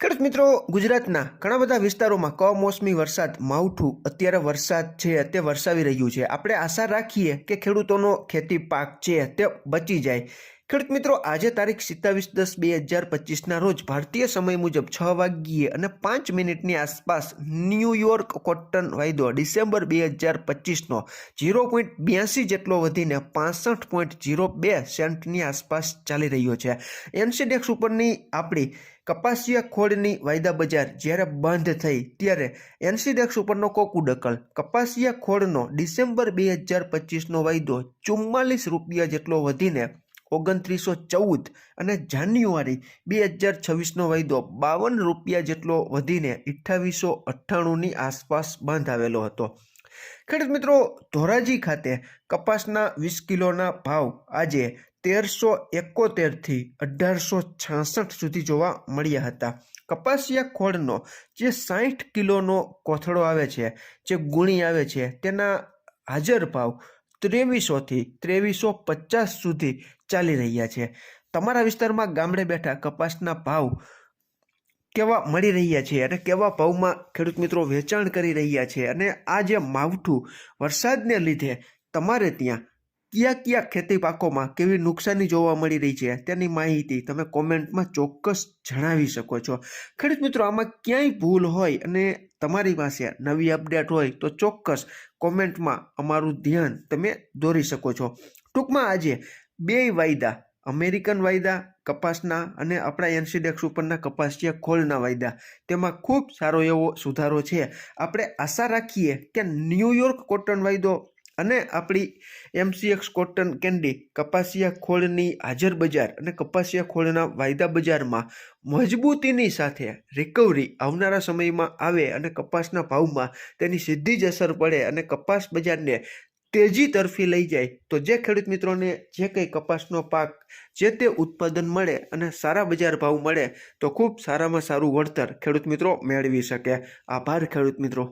ખેડૂત મિત્રો, ગુજરાતના ઘણા બધા વિસ્તારોમાં કમોસમી વરસાદ, માવઠું, અત્યારે વરસાદ છે, તે વરસાવી રહ્યું છે. આપણે આશા રાખીએ કે ખેડૂતોનો ખેતી પાક છે, તે બચી જાય. ખેડૂત મિત્રો, આજે તારીખ સિત્તાવીસ દસ બે હજાર પચીસના રોજ ભારતીય સમય મુજબ છ વાગ્યે અને પાંચ મિનિટની આસપાસ ન્યૂયોર્ક કોટન વાયદો ડિસેમ્બર બે હજાર પચીસનો ઝીરો પોઈન્ટ બ્યાસી જેટલો વધીને પાસઠ પોઈન્ટ ઝીરો બે સેન્ટની આસપાસ ચાલી રહ્યો છે. એનસીડેક્સ ઉપરની આપણી કપાસિયા ખોળની વાયદા બજાર જ્યારે બંધ થઈ ત્યારે એનસીડેક્સ ઉપરનો કોકુડકલ કપાસિયા ખોળનો ડિસેમ્બર બે હજાર પચીસનો વાયદો ચુમ્માલીસ રૂપિયા જેટલો વધીને ઓગણત્રીસો ચૌદ અને જાન્યુઆરી બે હજાર છવ્વીસનો વાયદો બાવન રૂપિયા જેટલો વધીને અઠ્ઠાવીસો અઠ્ઠાણુંની આસપાસ બંધાવેલો હતો. ખેડૂત મિત્રો, ધોરાજી ખાતે કપાસના વીસ કિલોના ભાવ આજે તેરસો એકોતેરથી અઢારસો છાસઠ સુધી જોવા મળ્યા હતા. કપાસિયા ખોળનો જે સાઠ કિલોનો કોથળો આવે છે, જે ગુણી આવે છે, તેના હાજર ભાવ ત્રેવીસોથી ત્રેવીસો પચાસ સુધી ચાલી રહ્યા છે. તમારા વિસ્તારમાં ગામડે બેઠા કપાસના ભાવ કેવા મળી રહ્યા છે અને કેવા ભાવમાં ખેડૂત મિત્રો વેચાણ કરી રહ્યા છે? અને આ જે માવઠું વરસાદને લીધે તમારે ત્યાં કયા કયા ખેતી પાકોમાં કેવી નુકસાની જોવા મળી રહી છે તેની માહિતી તમે કોમેન્ટમાં ચોક્કસ જણાવી શકો છો. ખેડૂત મિત્રો, આમાં ક્યાંય ભૂલ હોય અને તમારી પાસે નવી અપડેટ હોય તો ચોક્કસ કોમેન્ટમાં અમારું ધ્યાન તમે દોરી શકો છો. ટૂંકમાં આજે બે વાયદા, અમેરિકન વાયદા કપાસના અને આપણા એનસીડેક્સ ઉપરના કપાસિયા ખોળના વાયદા. તેમાં ખૂબ સારો એવો સુધારો છે. આપણે આશા રાખીએ કે ન્યૂયોર્ક કોટન વાયદો અને આપણી એમસીએક્સ કોટન કેન્ડી કપાસિયા ખોળની હાજર બજાર અને કપાસિયા ખોળના વાયદા બજારમાં મજબૂતીની સાથે રિકવરી આવનારા સમયમાં આવે અને કપાસના ભાવમાં તેની સીધી જ અસર પડે અને કપાસ બજારને તેજી તરફી લઈ જાય. તો જે ખેડૂત મિત્રોને જે કંઈ કપાસનો પાક, જે તે ઉત્પાદન મળે અને સારા બજાર ભાવ મળે, તો ખૂબ સારામાં સારું વળતર ખેડૂત મિત્રો મેળવી શકે. આભાર ખેડૂત મિત્રો.